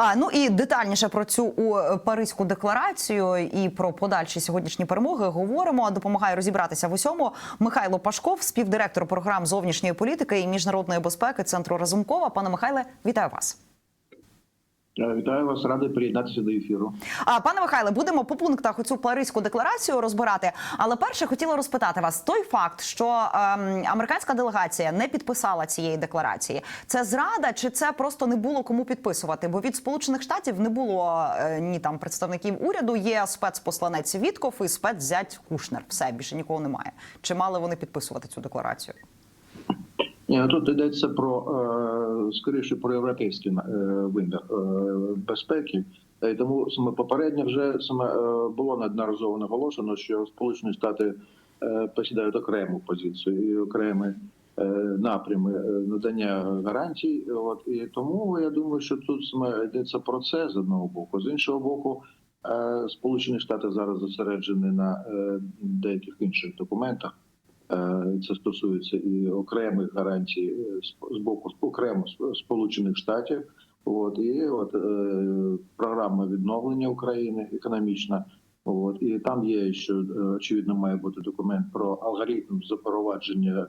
А ну і детальніше про цю у, Паризьку декларацію і про подальші сьогоднішні перемоги говоримо. Допомагає розібратися в усьому Михайло Пашков, співдиректор програм зовнішньої політики і міжнародної безпеки Центру Разумкова. Пане Михайле, вітаю вас. Е, Вітаю вас, радий приєднатися до ефіру. А пане Михайле, будемо по пунктах оцю Паризьку декларацію розбирати. Але перше хотіла розпитати вас той факт, що ем, американська делегація не підписала цієї декларації. Це зрада, чи це просто не було кому підписувати? Бо від Сполучених Штатів не було е, ні там представників уряду. Є спецпосланець Вітков і спецзять Кушнер. Все більше нікого немає. Чи мали вони підписувати цю декларацію? Ні, ну, тут йдеться про е, скоріше про європейський е, вимір е, безпеки. Тому саме попередньо вже саме було неодноразово наголошено, що Сполучені Штати посідають окрему позицію і окремі напрями надання гарантій. От і тому я думаю, що тут саме йдеться про це з одного боку. З іншого боку, Сполучені Штати зараз зосереджені на деяких інших документах. Е, Це стосується і окремих гарантій е, з- боку окремо Сполучених Штатів. От і от е, програма відновлення України економічна. От і там є, що очевидно має бути документ про алгоритм запровадження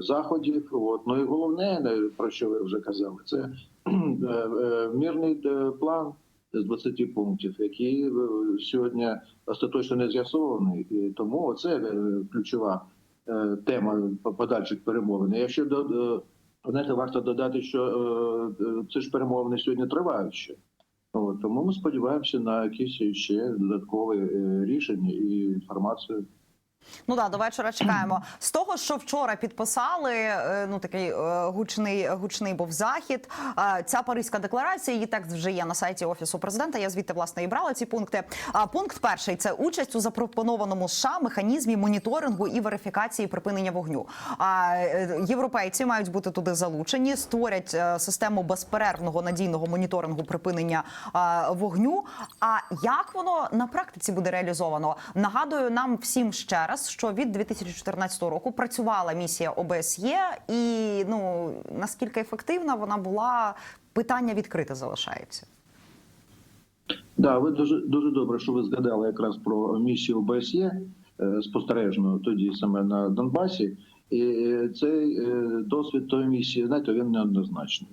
заходів. От ну і головне, про що ви вже казали, це мірний план з 20 пунктів, який сьогодні остаточно не з'ясований, і тому це ключова тема подальших перемовин. Якщо до до- знаєте, варто додати, що е, е, це ж перемовини сьогодні тривають ще. Тому ми сподіваємося на якісь ще додаткові е, рішення і інформацію. Ну да, до вечора чекаємо. З того, що вчора підписали, е, ну такий е, гучний гучний був захід. Е, Ця паризька декларація, її текст вже є на сайті офісу президента. Я звідти власне і брала ці пункти. А пункт перший це участь у запропонованому США механізмі моніторингу і верифікації припинення вогню. А європейці мають бути туди залучені, створять систему безперервного надійного моніторингу припинення вогню. А як воно на практиці буде реалізовано? Нагадую нам всім ще раз, що від 2014 року працювала місія ОБСЄ, і ну наскільки ефективна вона була, питання відкрите залишається. Да, ви дуже дуже добре, що ви згадали якраз про місію ОБСЄ е, спостережну тоді саме на Донбасі. І е, цей е, досвід тої місії, знаєте, він неоднозначний.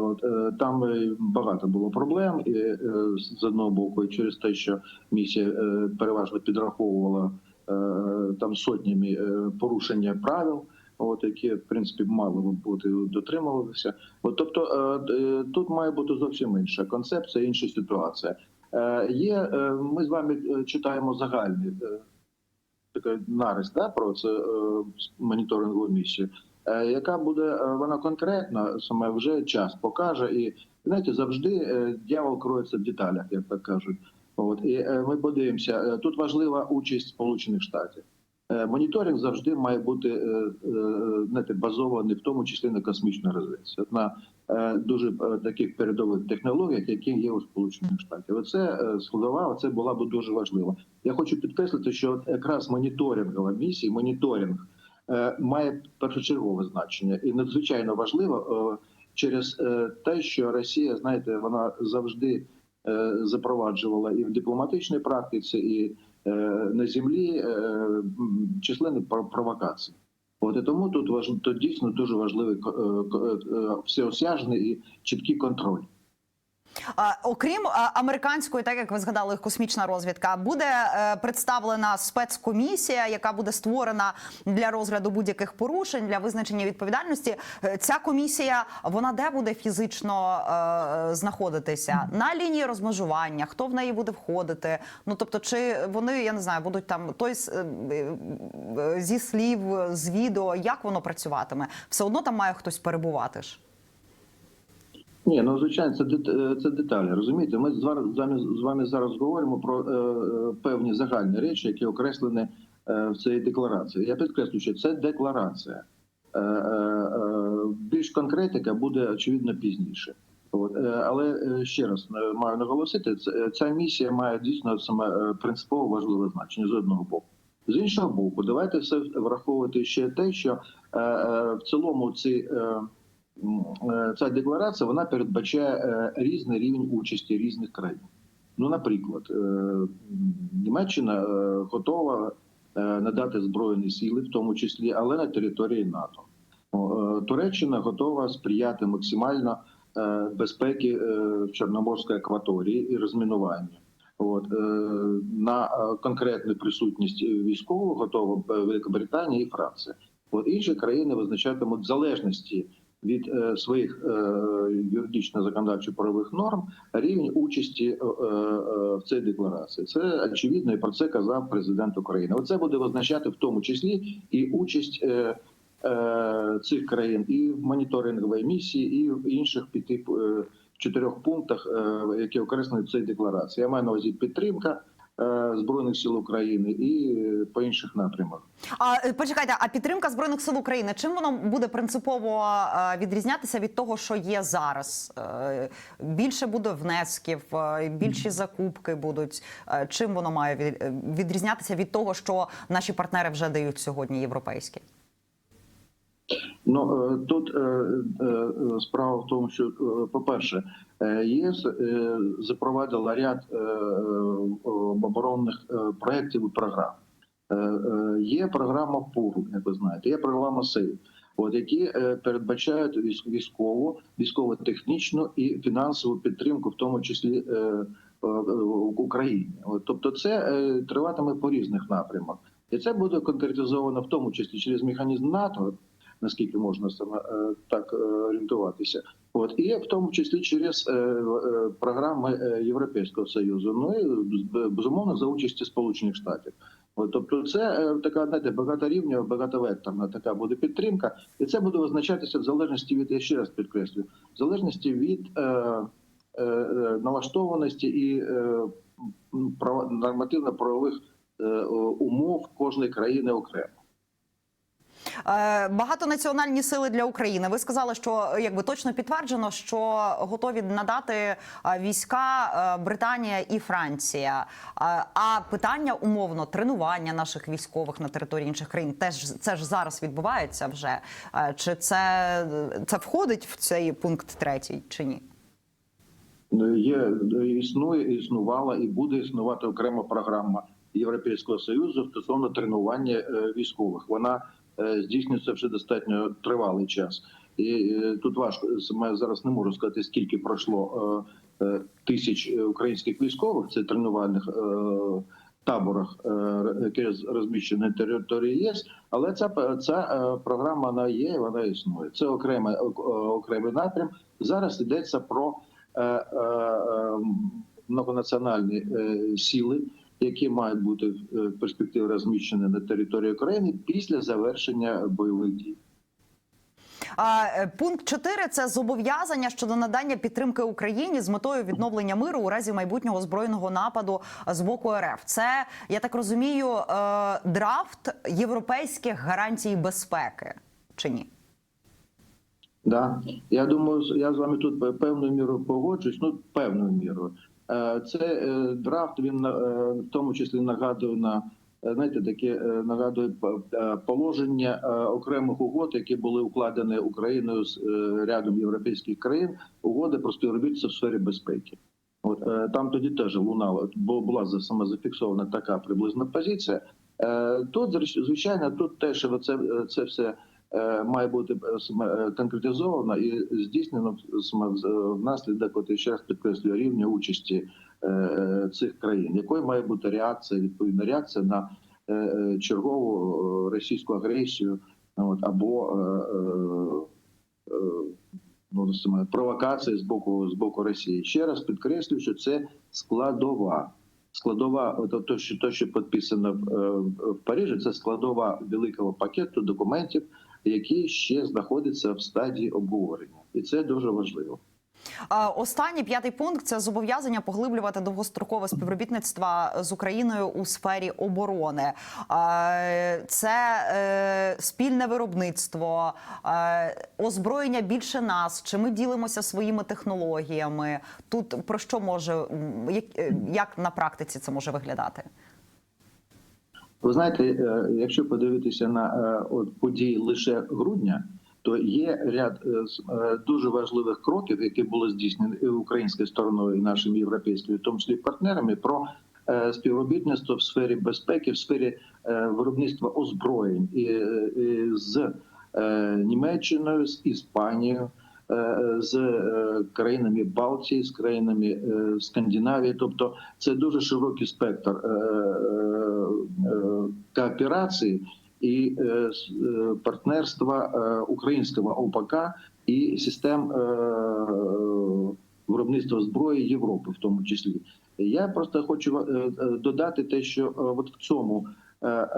От там багато було проблем, і з одного боку, і через те, що місія переважно підраховувала там сотнями е, порушення правил, от які в принципі мали бути дотримувалися. От, тобто е, е, тут має бути зовсім інша концепція, інша ситуація. Е, Є е, ми з вами е, читаємо загальний е, такий нарис да, про це е, моніторингову місію. Е, Яка буде е, вона конкретна, саме вже час покаже, і знаєте, завжди е, дьявол кроється в деталях, як так кажуть. От і е, ми подивимося. е, Тут важлива участь Сполучених Штатів. Е, Моніторинг завжди має бути знаєте, базований в тому числі на космічній розвідці, на дуже таких передових технологіях, які є у Сполучених Штатів. Оце складова, це була б дуже важливо. Я хочу підкреслити, що якраз моніторингова місія, моніторинг має першочергове значення і надзвичайно важливо через те, що Росія, знаєте, вона завжди запроваджувала і в дипломатичній практиці, і е, на землі е, численні про- провокації. От і тому тут важ... тут дійсно дуже важливий е, е, всеосяжний і чіткий контроль. Окрім американської, так як ви згадали, космічна розвідка, буде е, представлена спецкомісія, яка буде створена для розгляду будь-яких порушень для визначення відповідальності. Е, Ця комісія вона де буде фізично е, знаходитися на лінії розмежування? Хто в неї буде входити? Ну тобто, чи вони я не знаю, будуть там той е, зі слів, з відео, як воно працюватиме? Все одно там має хтось перебувати ж. Ні, ну звичайно, це е, це деталі. Розумієте, ми з вами з вами, зараз говоримо про е, певні загальні речі, які окреслені е, в цій декларації. Я підкреслю, що це декларація. Е, е, е, більш конкретика буде очевидно пізніше. От, е, але ще раз маю наголосити, ця місія має дійсно саме принципово важливе значення з одного боку. З іншого боку, давайте все враховувати ще те, що в цілому ці. Ця декларація вона передбачає е, різний рівень участі різних країн. Ну, наприклад, е, Німеччина е, готова надати збройні сили, в тому числі, але на території НАТО. Туреччина готова сприяти максимально безпеки Чорноморській акваторії і розмінуванню. От на конкретну присутність військового готова Великобританія і Франція. От інші країни визначатимуть в залежності від е, своїх е, юридично законодавчих правових норм рівень участі е, в цій декларації. Це очевидно, і про це казав президент України. Оце буде визначати в тому числі і участь. Цих країн і в моніторинговій місії, і в інших п'яти чотирьох пунктах, які окреслені в цій декларації. Я маю на увазі підтримка збройних сил України і е, по інших напрямах. А е, почекайте, а підтримка збройних сил України чим воно буде принципово е, відрізнятися від того, що є зараз? Е, Більше буде внесків, е, більші закупки будуть. Е, Чим воно має е, відрізнятися від того, що наші партнери вже дають сьогодні європейські? Ну е, тут е, е, справа в тому, що е, по-перше, е, ЄС запровадила ряд оборонних проєктів і програм. Є програма ПУР, як ви знаєте, є програма СЕЙ, от які передбачають військову, військово-технічну і фінансову підтримку, в тому числі Україні. Тобто, це триватиме по різних напрямах, і це буде конкретизовано в тому числі через механізм НАТО наскільки можна саме е, так е, орієнтуватися. От і в тому числі через е, програми Європейського союзу. Ну і безумовно за участі Сполучених Штатів. Тобто, це така знаєте, багаторівня, багатовекторна така буде підтримка, і це буде визначатися в залежності від я ще раз підкреслю, в залежності від е, е, налаштованості і е, право- нормативно-правових е, умов кожної країни окремо. Е, Багатонаціональні сили для України. Ви сказали, що якби точно підтверджено, що готові надати е, війська е, Британія і Франція. А питання умовно тренування наших військових на території інших країн теж це ж зараз відбувається вже. Чи це, це входить в цей пункт третій, чи ні? Є існує, існувала і буде існувати окрема програма Європейського союзу стосовно тренування військових. Вона здійснюється вже достатньо тривалий час, і е, тут важко саме зараз не можу сказати, скільки пройшло е, е, тисяч е, українських військових. Це тренувальних е, таборах, е, які розміщені на території ЄС. Але ця ця е, програма вона є, вона існує. Це окремий окремий напрям. Зараз йдеться про е, е, е, многонаціональні е, сили, які мають бути е, розміщені на території України після завершення бойових дій. А, е, Пункт 4 – це зобов'язання щодо надання підтримки Україні з метою відновлення миру у разі майбутнього збройного нападу з боку РФ. Це я так розумію, е, драфт європейських гарантій безпеки чи ні? Да, я думаю, я з вами тут певною мірою погоджуюсь. Ну певною мірою. Е, Це е, драфт. Він е, в тому числі нагадує на знаєте, таке нагадує положення окремих угод, які були укладені Україною з рядом європейських країн. Угоди про співробітництво в сфері безпеки. От там тоді теж лунало, бо була саме зафіксована така приблизна позиція. Тут звичайно, тут теж це, це все має бути е, е, конкретизовано і здійснено е, внаслідок, от ще раз підкреслюю, рівня участі е, е, цих країн, якою має бути реакція, відповідна реакція на е, е, чергову е, російську агресію, от, або е, е, е, ну, саме провокації з боку з боку Росії. Ще раз підкреслюю, що це складова. Складова, то, що то, що підписано е, в Парижі, це складова великого пакету документів, які ще знаходяться в стадії обговорення, і це дуже важливо. Останній п'ятий пункт це зобов'язання поглиблювати довгострокове співробітництво з Україною у сфері оборони. Це е, спільне виробництво, е, озброєння більше нас. Чи ми ділимося своїми технологіями? Тут про що може е, як на практиці це може виглядати? Ви знаєте, е, якщо подивитися на е, от події лише грудня, то є ряд е, дуже важливих кроків, які були здійснені і українською стороною, і нашими європейськими, в тому числі партнерами, про співробітництво в сфері безпеки, в сфері виробництва озброєнь і, з Німеччиною, з Іспанією. Е, З е, країнами Балтії, з країнами е, Скандинавії, тобто це дуже широкий спектр кооперації і партнерства українського ОПК і систем виробництва зброї Європи, в тому числі. Я просто хочу додати те, що от в цьому е, е,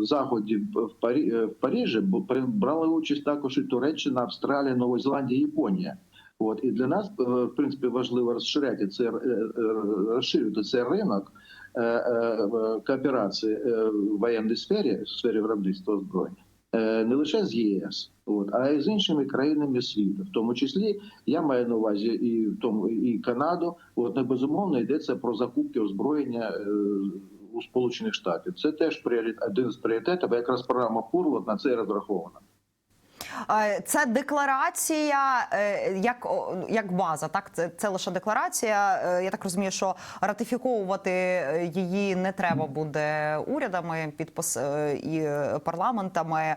заході в е, Парижі брали участь також і Туреччина, Австралія, Нова Зеландія, Японія. От і для нас в принципі важливо розширяти це розширювати цей ринок кооперації в воєнній сфері, в сфері виробництва е, Не лише з ЄС, от а й з іншими країнами світу, в тому числі я маю на увазі і в тому і Канаду. От не безумовно йдеться про закупки озброєння у Сполучених Штатів. Це теж один з пріоритетів. а Якраз програма ПУР на це розрахована. Це декларація е, як, як база, так це, це лише декларація. Е, Я так розумію, що ратифіковувати е, її не треба буде урядами, підпис і парламентами.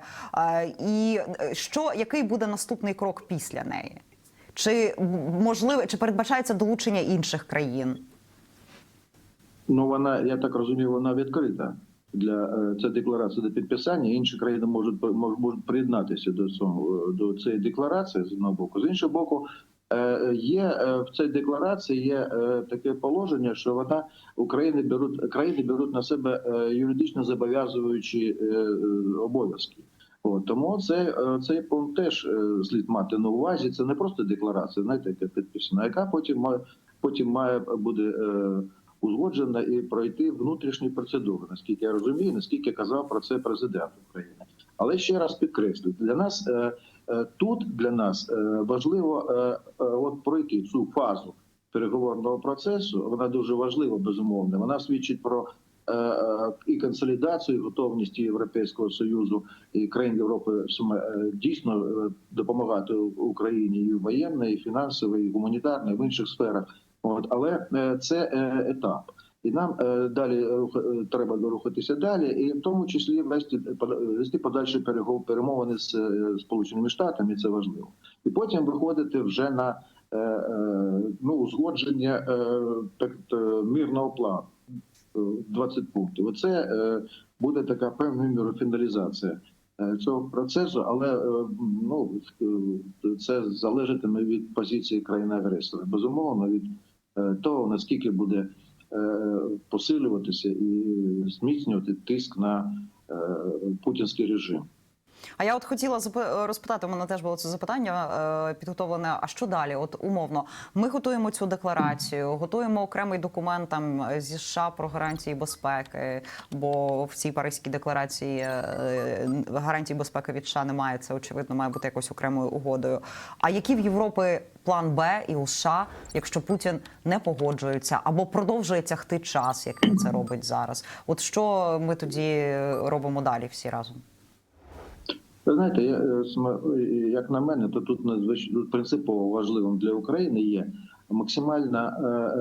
І що який буде наступний крок після неї? Чи м, можливо, чи передбачається долучення інших країн? Ну вона, я так розумію, вона відкрита для е, це декларація до підписання. Інші країни можуть мож- можуть приєднатися до цього до цієї декларації з одного боку. З іншого боку, е, є е, в цій декларації є е, таке положення, що вона України беруть країни беруть на себе е, юридично зобов'язуючі е, е, обов'язки. От, тому це, е, цей пункт теж е, слід мати на увазі. Це не просто декларація, знаєте, яка підписана, яка потім має потім має буде е, узгоджена і пройти внутрішні процедури, наскільки я розумію, наскільки казав про це президент України. Але ще раз підкреслюю, для нас е, е, тут для нас е, важливо от пройти цю фазу переговорного процесу. Вона дуже важлива, безумовно. Вона свідчить про і консолідацію, і готовність Європейського союзу і країн Європи дійсно допомагати Україні і воєнно, і фінансово, і гуманітарно, і в інших сферах. От але е, це е, етап. І нам е, далі треба рухатися далі, і в тому числі вести вести подальші перемовини з Сполученими Штатами. Це важливо, і потім виходити вже на ну узгодження так мирного плану. е, 20 пунктів. Оце буде така певною мірою фіналізація цього процесу, але ну це залежатиме від позиції країни агресора. Безумовно, від того наскільки буде е, посилюватися і зміцнювати тиск на е, путінський режим. А я от хотіла запи- розпитати, у мене теж було це запитання е, підготовлене. А що далі? От умовно, ми готуємо цю декларацію, готуємо окремий документ там зі США про гарантії безпеки. Бо в цій паризькій декларації е, гарантій безпеки від США немає. Це очевидно має бути якось окремою угодою. А який в Європи план Б і у США, якщо Путін не погоджується або продовжує тягти час, як він це робить зараз? От що ми тоді робимо далі всі разом? Знаєте, я, е, е, як на мене, то тут принципово важливим для України є максимальна е,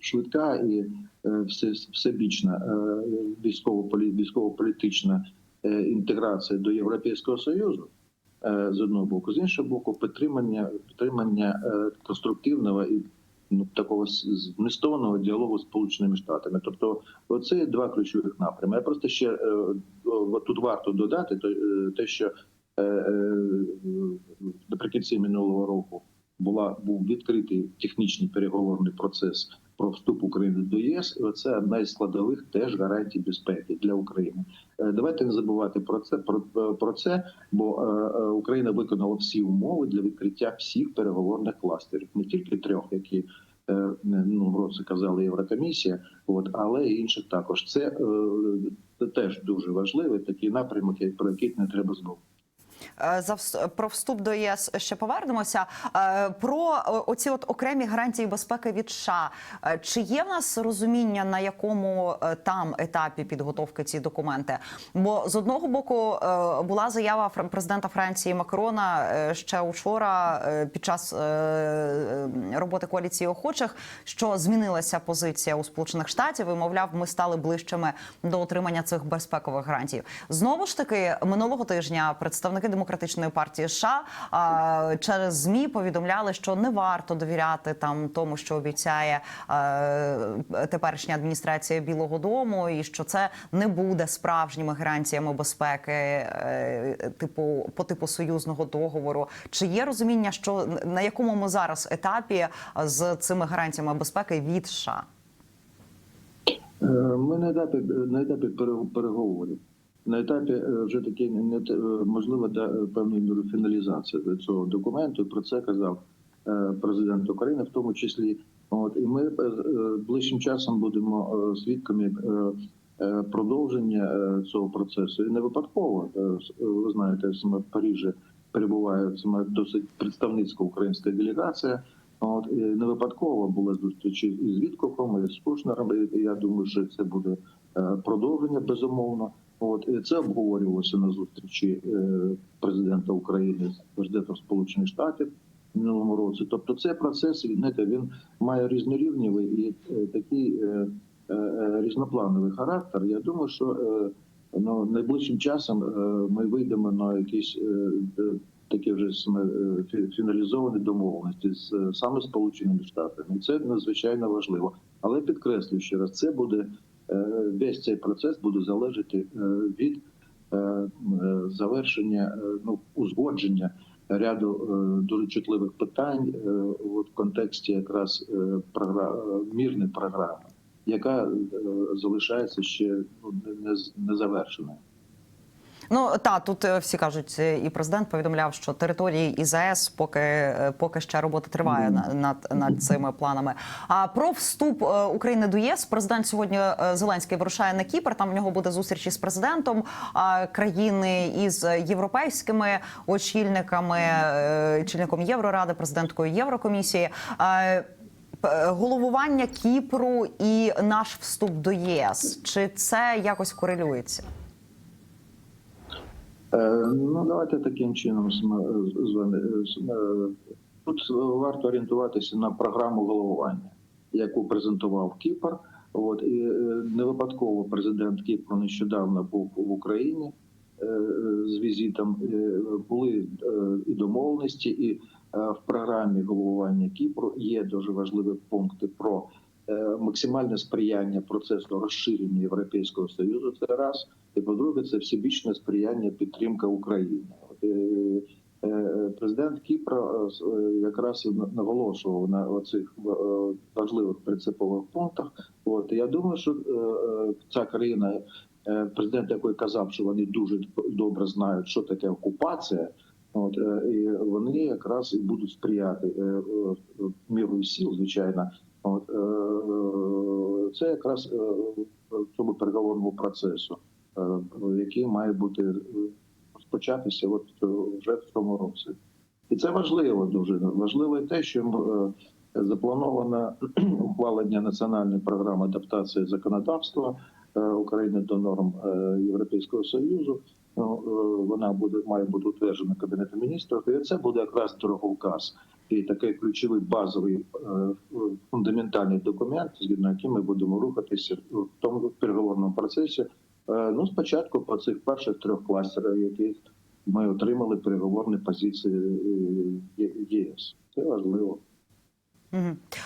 швидка і всебічна військово-полі- військово-політична інтеграція до Європейського Союзу. З одного боку, з іншого боку, підтримання підтримання конструктивного і ну такого змістованого діалогу з Сполученими Штатами. Тобто, оце два ключових напрями. Я просто ще е, тут варто додати е, те, що е, е, наприкінці минулого року була був відкритий технічний переговорний процес про вступ України до ЄС. Це одна із складових теж гарантій безпеки для України. Е, Давайте не забувати про це про, про це, бо е, е, Україна виконала всі умови для відкриття всіх переговорних кластерів, не тільки трьох, які е, ну про це Єврокомісія, от але і інших також. Це, е, теж дуже важливий такий напрямок, про який не треба знову. Е, За про вступ до ЄС ще повернемося. Е, Про е, оці от окремі гарантії безпеки від США. Чи є в нас розуміння на якому там етапі підготовки ці документи? Бо з одного боку була заява президента Франції Макрона ще учора під час роботи коаліції охочих, що змінилася позиція у Сполучених Штатів і мовляв, ми стали ближчими до отримання цих безпекових гарантій. Знову ж таки, минулого тижня представники демократичної партії США а, через змі повідомляли, що не варто довіряти там тому, що обіцяє е, теперішня адміністрація Білого Дому, і що це не буде справжніми гарантіями безпеки, е, типу по типу союзного договору. Чи є розуміння, що на якому ми зараз етапі з цими гарантіями безпеки від США? Е, Ми на етапі на етапі пере- переговорів. На етапі е, вже таки не е, можливо да, е, певної міри фіналізація цього документу. Про це казав президент України, в тому числі. От і ми ближчим часом будемо свідками продовження цього процесу. І не випадково ви знаєте, саме в Парижі перебуває саме досить представницька українська делегація. От і не випадково були зустрічі із Віткоком, і з Кушнером. І я думаю, що це буде продовження безумовно. От це обговорювалося на зустрічі е, президента України з президентом Сполучених Штатів минулому році. Тобто, цей процес знаєте, він має різнорівневий і е, такий е, різноплановий характер. Я думаю, що ну, найближчим часом ми вийдемо на якісь такі вже фіналізовані домовленості з саме Сполученими Штатами. І це надзвичайно важливо. Але підкреслюю ще раз, це буде весь цей процес буде залежати е, від е, е, завершення е, ну узгодження ряду е, дуже чутливих питань е, в контексті якраз е, програ- е, мірної програми, яка е, залишається ще ну, не завершеною. Ну та тут е, всі кажуть, е, і президент повідомляв, що території ІЗС поки е, поки ще робота триває на- над, над цими планами. А про вступ України до єС президент сьогодні Зеленський вирушає на Кіпр. Там в нього буде зустріч із президентом країни із європейськими очільниками, очільником Євроради, президенткою Єврокомісії. Головування Кіпру і наш вступ до ЄС чи це якось корелюється? Е, Ну, давайте таким чином з вами. е, Тут варто орієнтуватися на програму головування, яку презентував Кіпр. От і е, не випадково президент Кіпру нещодавно був в Україні з візитом. Були і домовленості, і в програмі головування Кіпру є дуже важливі пункти про максимальне сприяння процесу розширення Європейського союзу. Це раз. І по-друге, це всебічне сприяння підтримка України. Е, е, Президент Кіпра е, е, якраз наголошував на оцих е, важливих принципових пунктах. От я думаю, що е, е, ця країна, е, президент який казав, що вони дуже добре знають, що таке окупація. От е, і вони якраз і будуть сприяти е, е, мірою сіл, звичайно. Е, це якраз е, цьому переговорному процесу, е, який має бути розпочатися от вже в цьому році. І це важливо дуже важливо і те, що заплановано ухвалення національної програми адаптації законодавства України до норм Європейського союзу. Ну, е, Вона буде має бути утверджена кабінетом міністрів. І це буде якраз дороговказ і такий ключовий базовий е, фундаментальний документ, згідно яким ми будемо рухатися в тому переговорному процесі. Е, Ну, спочатку по цих перших трьох кластерах, які ми отримали переговорні позиції е, ЄС. Це важливо.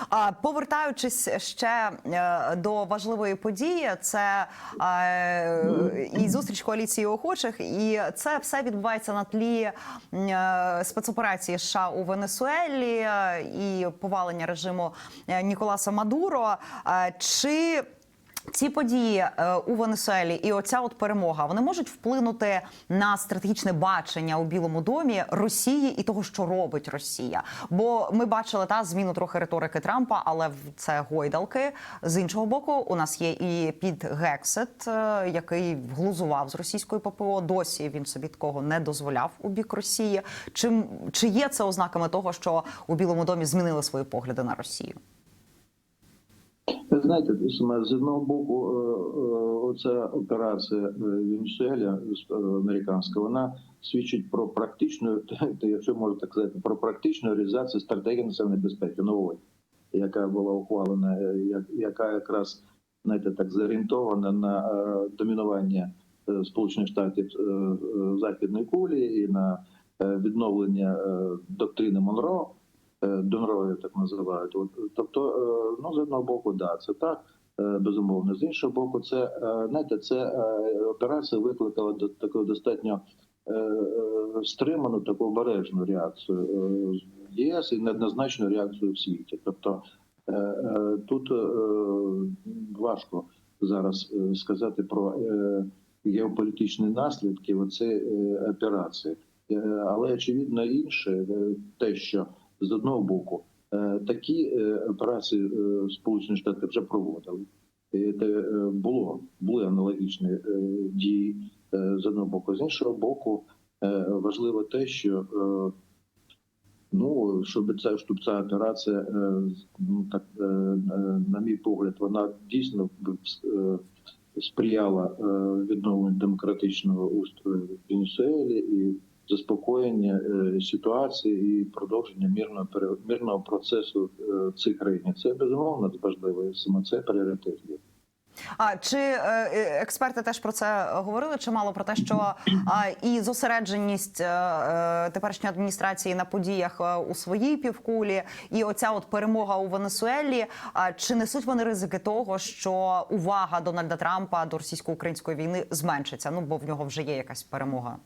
А повертаючись ще е, до важливої події, це е, і зустріч коаліції охочих, і це все відбувається на тлі е, спецоперації США у Венесуелі і повалення режиму Ніколаса Мадуро. Чи Ці події е, у Венесуелі і оця от перемога вони можуть вплинути на стратегічне бачення у Білому домі Росії і того, що робить Росія. Бо ми бачили та зміну трохи риторики Трампа, але це гойдалки. З іншого боку, у нас є і під Гексет, е, який глузував з російською ППО. Досі він собі такого не дозволяв у бік Росії. Чи, чи є це ознаками того, що у Білому домі змінили свої погляди на Росію? Ви знаєте, з одного боку, е, е, оця операція е, в е, американська, вона свідчить про практичну, якщо можна так сказати, про практичну реалізацію стратегії національної безпеки нової, яка була ухвалена, як- яка якраз знаєте, так зорієнтована на домінування Сполучених Штатів західної кулі і на відновлення доктрини Монро. Е, Донрою так називають. От, тобто, е, ну з одного боку, да, це так. е, Безумовно, з іншого боку, це знаєте, це операція викликала до такого достатньо стриману таку обережну реакцію ЄС і неоднозначну реакцію в світі. Тобто тут важко зараз сказати про геополітичні наслідки цієї операції, але очевидно інше, те, що з одного боку е, такі е, операції е, Сполучені Штати вже проводили. Це було були аналогічні дії з одного боку. З іншого боку, важливо те, що ну щоб ця щоб ця операція, ну так на мій погляд, вона дійсно сприяла відновленню демократичного устрою в Венесуелі і заспокоєння е, ситуації і продовження мирного мирного процесу е, в цій країні. Це безумовно важливо. Саме це пріоритет. А чи е, е, експерти теж про це говорили чимало про те, що і зосередженість е, е, теперішньої адміністрації на подіях е, у своїй півкулі, і оця от перемога у Венесуелі. А чи несуть вони ризики того, що увага Дональда Трампа до російсько-української війни зменшиться? Ну бо в нього вже є якась перемога.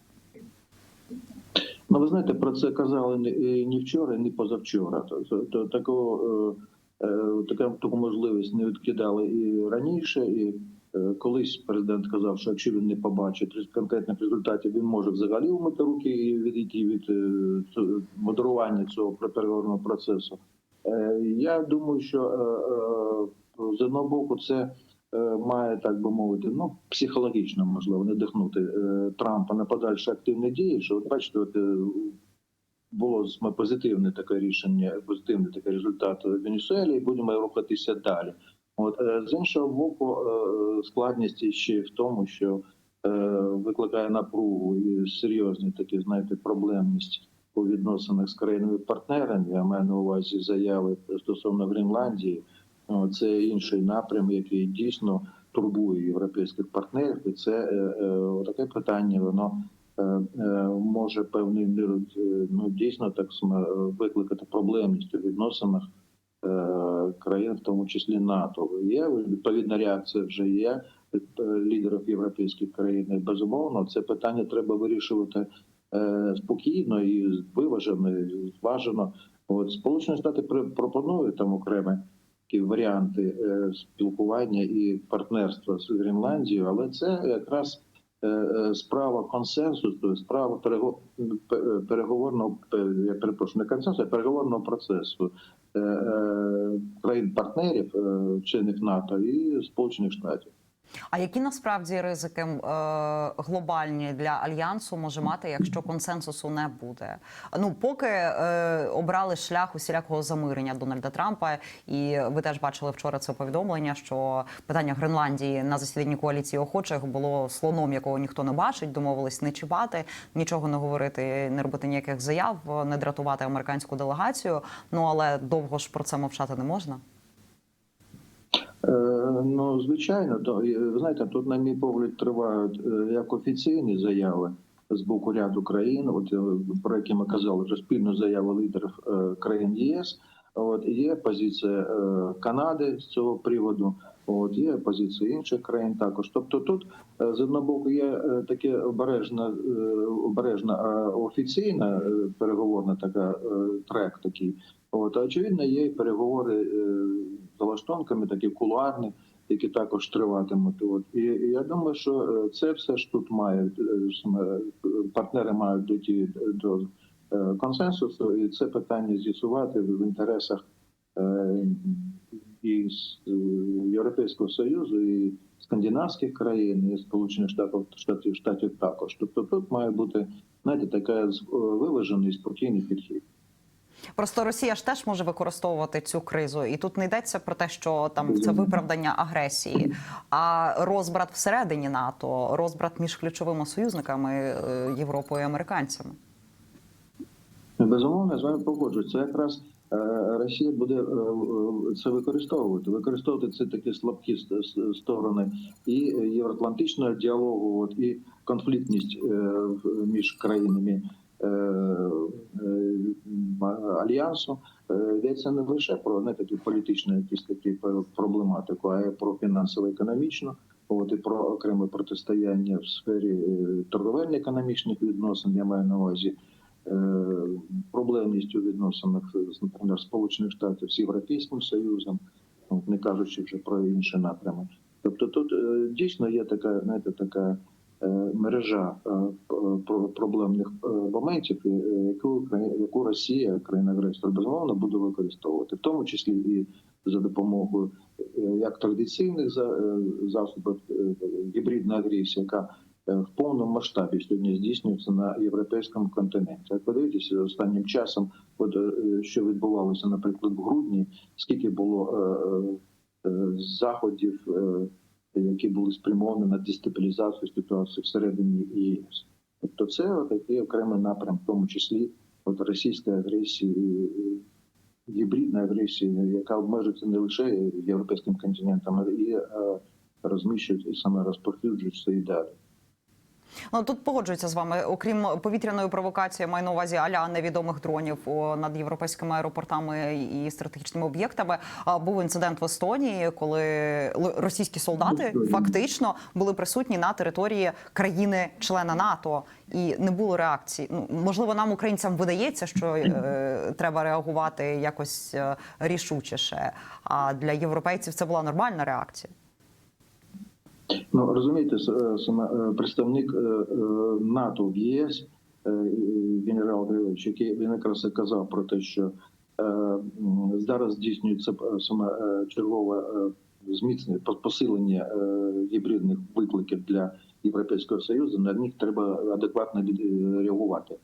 Ну, ви знаєте, про це казали не, ні вчора, ні позавчора. То, то, то такого е, е, така таку можливість не відкидали і раніше. І е, колись президент казав, що якщо він не побачить конкретних результатів, він може взагалі вмити руки і відійти від е, модерування цього переговорного процесу. Е, я думаю, що е, е, з одного боку це. Е, Має так би мовити, ну психологічно можливо надихнути е, Трампа на подальші активні дії. Що от бачите, от е, було позитивне таке рішення, позитивний такий результат в Венесуелі, і будемо рухатися далі. От з іншого боку, складність ще в тому, що викликає напругу і серйозні такі, знаєте, проблемність у відносинах з країнами партнерами. Я маю на увазі заяви стосовно Гренландії. О, Це інший напрям, який дійсно турбує європейських партнерів, і це е, е, таке питання, воно е, може е, ну дійсно так викликати проблемність у відносинах країн, в тому числі НАТО. Є відповідна реакція вже є лідерів європейських країн. Безумовно, це питання треба вирішувати спокійно і виважено, і зважено. От Сполучені Штати пропонують там окремі такі варіанти е, спілкування і партнерства з Гренландією, але це якраз е, е, справа консенсусу, справа перего- переговорного я перепрошую, не консенсусу, а переговорного процесу країн-партнерів, чинних НАТО і Сполучених Штатів. А які насправді ризики е, глобальні для альянсу може мати, якщо консенсусу не буде? Ну поки е, обрали шлях усілякого замирення Дональда Трампа, і ви теж бачили вчора це повідомлення, що питання Гренландії на засіданні коаліції охочих було слоном, якого ніхто не бачить. Домовились не чіпати, нічого не говорити, не робити ніяких заяв, не дратувати американську делегацію. Ну але довго ж про це мовчати не можна. Е, Ну, звичайно, то е, знаєте, тут, на мій погляд, тривають е, як офіційні заяви з боку ряду країн, от про які ми казали, вже спільну заяву лідерів країн ЄС. От є позиція Канади з цього приводу. От є позиція інших країн також. Тобто, тут з одного боку є таке обережна, обережна офіційна переговорна така трек такий. От а очевидно, є переговори е, з лаштунками, такі кулуарні, які також триватимуть. От і, і я думаю, що е, це все ж тут має е, е, партнери мають дійти до консенсусу, і це питання з'ясувати в інтересах і Європейського союзу, і скандинавських країн, і Сполучених Штатів Штатів Штатів також. Тобто тут має бути знаєте, така виважений спокійний підхід. Просто Росія ж теж може використовувати цю кризу, і тут не йдеться про те, що там це виправдання агресії, а розбрат всередині НАТО, розбрат між ключовими союзниками е, Європою і американцями. Безумовно, я з вами погоджуюсь. Це якраз е, Росія буде е, це використовувати. Використовувати це такі слабкі ст- ст- сторони і євроатлантичного діалогу, от, і конфліктність між країнами альянсу. Е, Йдеться не лише про не такі політичну якісь такі проблематику, а й про фінансово-економічну. От і про окреме протистояння в сфері е, торговельно-економічних відносин, я маю на увазі е, проблемність у відносинах з, наприклад, Сполучених Штатів з Європейським Союзом, не кажучи вже про інші напрями. Тобто тут е, дійсно є така, знаєте, така е, мережа е, про- проблемних е, моментів, е, яку, яку Росія, країна-агресор, безумовно буде використовувати, в тому числі і за допомогою е, як традиційних за- е, засобів е, гібридної агресії, яка е, в повному масштабі сьогодні здійснюється на європейському континенті. Як подивитися останнім часом, от е, що відбувалося, наприклад, в грудні, скільки було е, е, заходів, е, які були спрямовані на дестабілізацію ситуації всередині ЄС. Тобто, це такий окремий напрям, в тому числі от російської агресії. Гібридної агресії, яка обмежується не лише європейським континентом, але і е, розміщується і саме розповсюджується і далі. Ну тут погоджуються з вами. Окрім повітряної провокації, маю на увазі аля невідомих дронів над європейськими аеропортами і стратегічними об'єктами. Був інцидент в Естонії, коли російські солдати фактично були присутні на території країни-члена НАТО, і не було реакції. Ну можливо, нам, українцям, видається, що е, треба реагувати якось е, рішучіше. А для європейців це була нормальна реакція. Ну розумієте, е, е, представник е, НАТО в ЄС генерал Грилович, який він якраз казав про те, що зараз здійснюється саме чергове зміцнення посилення гібридних викликів для Європейського союзу. На них треба адекватно реагувати.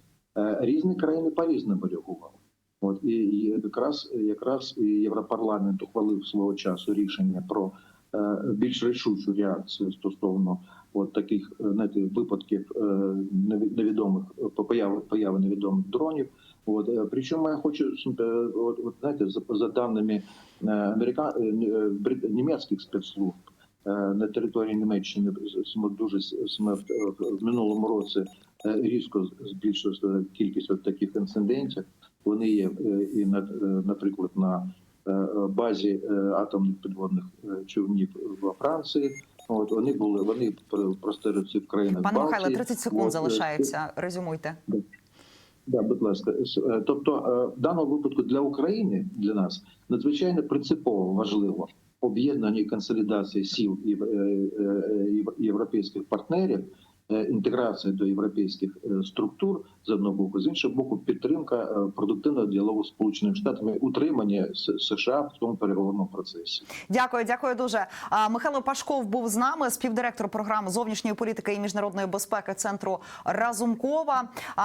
Різні країни по різному реагували. От і, якраз якраз і Європарламент ухвалив свого часу рішення про більш рішучу реакцію стосовно от таких е, знаєте, випадків е, невідомих е, появи, появи невідомих дронів. От е, причому я хочу е, от, знаєте, за, за даними е, америка... е, е, німецьких спецслужб е, на території Німеччини дуже в, минулому році е, різко збільшилася кількість от таких інцидентів. Вони є е, і на е, наприклад на е, базі е, атомних підводних е, човнів во Франції. От вони були, вони пр- в країнах. Пане Балтії. Михайле, 30 секунд От, е, залишається. Резюмуйте. Да, будь ласка, е, тобто е, в даному випадку для України для нас надзвичайно принципово важливо об'єднання і е, е, єв- європейських партнерів, е, інтеграція до європейських е, структур з одного боку, з іншого боку, підтримка е, продуктивного діалогу з Сполученими Штатами, утримання США в цьому переговорному процесі. Дякую, дякую дуже. Михайло Пашков був з нами, співдиректор програми зовнішньої політики і міжнародної безпеки центру Разумкова.